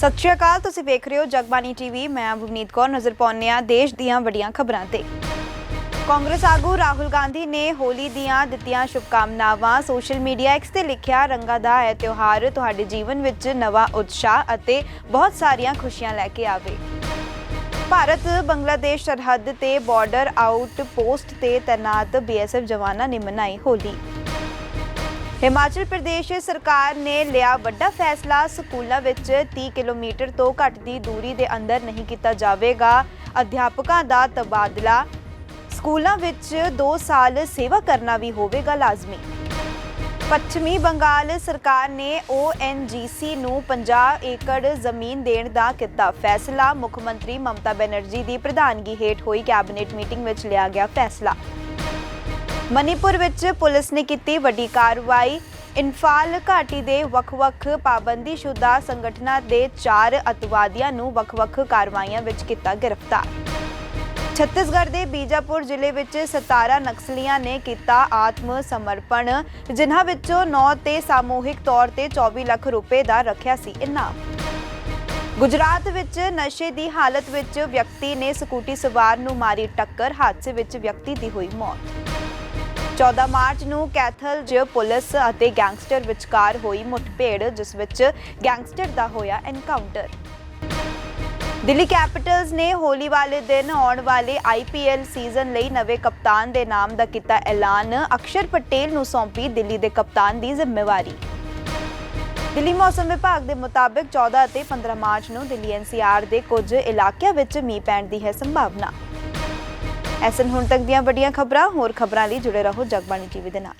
ਸਤਿ ਸ਼੍ਰੀ ਅਕਾਲ, ਤੁਸੀਂ ਵੇਖ ਰਹੇ ਹੋ ਜਗਬਾਣੀ ਟੀਵੀ। ਮੈਂ ਭੁਵਨੀਤ ਕੌਰ, ਨਜ਼ਰ ਪਾਉਂਦੇ ਹਾਂ ਦੇਸ਼ ਦੀਆਂ ਵੱਡੀਆਂ ਖਬਰਾਂ ਤੇ। ਕਾਂਗਰਸ ਆਗੂ ਰਾਹੁਲ ਗਾਂਧੀ ਨੇ ਹੋਲੀ ਦੀਆਂ ਦਿੱਤੀਆਂ ਸ਼ੁਭਕਾਮਨਾਵਾਂ, ਸੋਸ਼ਲ ਮੀਡੀਆ ਐਕਸ ਤੇ ਲਿਖਿਆ, ਰੰਗਾਂ ਦਾ ਇਹ ਤਿਉਹਾਰ ਤੁਹਾਡੇ ਜੀਵਨ ਵਿੱਚ ਨਵਾਂ ਉਤਸ਼ਾਹ ਅਤੇ ਬਹੁਤ ਸਾਰੀਆਂ ਖੁਸ਼ੀਆਂ ਲੈ ਕੇ ਆਵੇ। ਭਾਰਤ ਬੰਗਲਾਦੇਸ਼ ਸਰਹੱਦ ਤੇ ਬਾਰਡਰ ਆਊਟ ਪੋਸਟ ਤੇ ਤੈਨਾਤ ਬੀਐਸਐਫ ਜਵਾਨਾਂ ਨੇ ਮਨਾਈ ਹੋਲੀ। ਹਿਮਾਚਲ ਪ੍ਰਦੇਸ਼ ਸਰਕਾਰ ਨੇ ਲਿਆ ਵੱਡਾ ਫੈਸਲਾ, ਸਕੂਲਾਂ ਵਿੱਚ 30 ਕਿਲੋਮੀਟਰ ਤੋਂ ਘੱਟ ਦੀ ਦੂਰੀ ਦੇ ਅੰਦਰ ਨਹੀਂ ਕੀਤਾ ਜਾਵੇਗਾ। ਅਧਿਆਪਕਾਂ ਦਾ ਤਬਾਦਲਾ, ਸਕੂਲਾਂ ਵਿੱਚ 2 ਸਾਲ ਸੇਵਾ ਕਰਨਾ ਵੀ ਹੋਵੇਗਾ ਲਾਜ਼ਮੀ। ਪੱਛਮੀ ਬੰਗਾਲ ਸਰਕਾਰ ਨੇ ONGC ਨੂੰ 50 ਏਕੜ ਜ਼ਮੀਨ ਦੇਣ ਦਾ ਕੀਤਾ ਫੈਸਲਾ। ਮੁੱਖ ਮੰਤਰੀ ਮਮਤਾ ਬੈਨਰਜੀ ਦੀ ਪ੍ਰਧਾਨਗੀ ਹੇਠ ਹੋਈ ਕੈਬਨਿਟ ਮੀਟਿੰਗ ਵਿੱਚ ਲਿਆ ਗਿਆ ਫੈਸਲਾ। ਮਨੀਪੁਰ ਵਿੱਚ ਪੁਲਿਸ ਨੇ ਕੀਤੀ ਵੱਡੀ ਕਾਰਵਾਈ। ਇਨਫਾਲ ਘਾਟੀ ਦੇ ਵੱਖ-ਵੱਖ ਪਾਬੰਦੀਸ਼ੁਦਾ ਸੰਗਠਨਾਂ ਦੇ ਚਾਰ ਅਤਵਾਦੀਆਂ ਨੂੰ ਵੱਖ-ਵੱਖ ਕਾਰਵਾਈਆਂ ਵਿੱਚ ਕੀਤਾ ਗ੍ਰਿਫਤਾਰ। ਛੱਤੀਸਗੜ੍ਹ ਦੇ ਬੀਜਾਪੁਰ ਜ਼ਿਲ੍ਹੇ ਵਿੱਚ 17 ਨਕਸਲੀਆਂ ਨੇ ਕੀਤਾ ਆਤਮ ਸਮਰਪਣ ਜਿਨ੍ਹਾਂ ਵਿੱਚੋਂ 9 ਤੇ ਸਾਮੂਹਿਕ ਤੌਰ ਤੇ 24 ਲੱਖ ਰੁਪਏ ਦਾ ਰੱਖਿਆ ਸੀ ਇਨਾਮ। ਗੁਜਰਾਤ ਵਿੱਚ ਨਸ਼ੇ ਦੀ ਹਾਲਤ ਵਿੱਚ ਵਿਅਕਤੀ ਨੇ ਸਕੂਟੀ ਸਵਾਰ ਨੂੰ ਮਾਰੀ ਟੱਕਰ, ਹਾਦਸੇ ਵਿੱਚ ਵਿਅਕਤੀ ਦੀ ਹੋਈ ਮੌਤ। 14 ਮਾਰਚ ਨੂੰ ਕੈਥਲ 'ਚ ਪੁਲਿਸ ਅਤੇ ਗੈਂਗਸਟਰ ਵਿਚਕਾਰ ਹੋਈ ਮੁੱਠਭੇੜ, ਜਿਸ ਵਿੱਚ ਗੈਂਗਸਟਰ ਦਾ ਹੋਇਆ ਐਨਕਾਊਂਟਰ ਦਿੱਲੀ ਕੈਪੀਟਲਸ ਨੇ ਹੋਲੀ ਵਾਲੇ ਦਿਨ ਆਉਣ ਵਾਲੇ ਆਈਪੀਐਲ ਸੀਜ਼ਨ ਲਈ ਨਵੇਂ ਕਪਤਾਨ ਦੇ ਨਾਮ ਦਾ ਕੀਤਾ ਐਲਾਨ। ਅਕਸ਼ਰ ਪਟੇਲ ਨੂੰ ਸੌਂਪੀ ਦਿੱਲੀ ਦੇ ਕਪਤਾਨ ਦੀ ਜ਼ਿੰਮੇਵਾਰੀ। ਦਿੱਲੀ ਮੌਸਮ ਵਿਭਾਗ ਦੇ ਮੁਤਾਬਕ 14 ਅਤੇ 15 ਮਾਰਚ ਨੂੰ ਦਿੱਲੀ ਐਨਸੀਆਰ ਦੇ ਕੁਝ ਇਲਾਕਿਆਂ ਵਿੱਚ ਮੀਂਹ ਪੈਣ ਦੀ ਹੈ ਸੰਭਾਵਨਾ। ਐਸਨ ਹੁਣ ਤੱਕ ਦੀਆਂ ਵੱਡੀਆਂ ਖਬਰਾਂ। ਹੋਰ ਖਬਰਾਂ ਲਈ ਜੁੜੇ ਰਹੋ ਜਗਬਾਣੀ ਟੀਵੀ ਦੇ ਨਾਲ।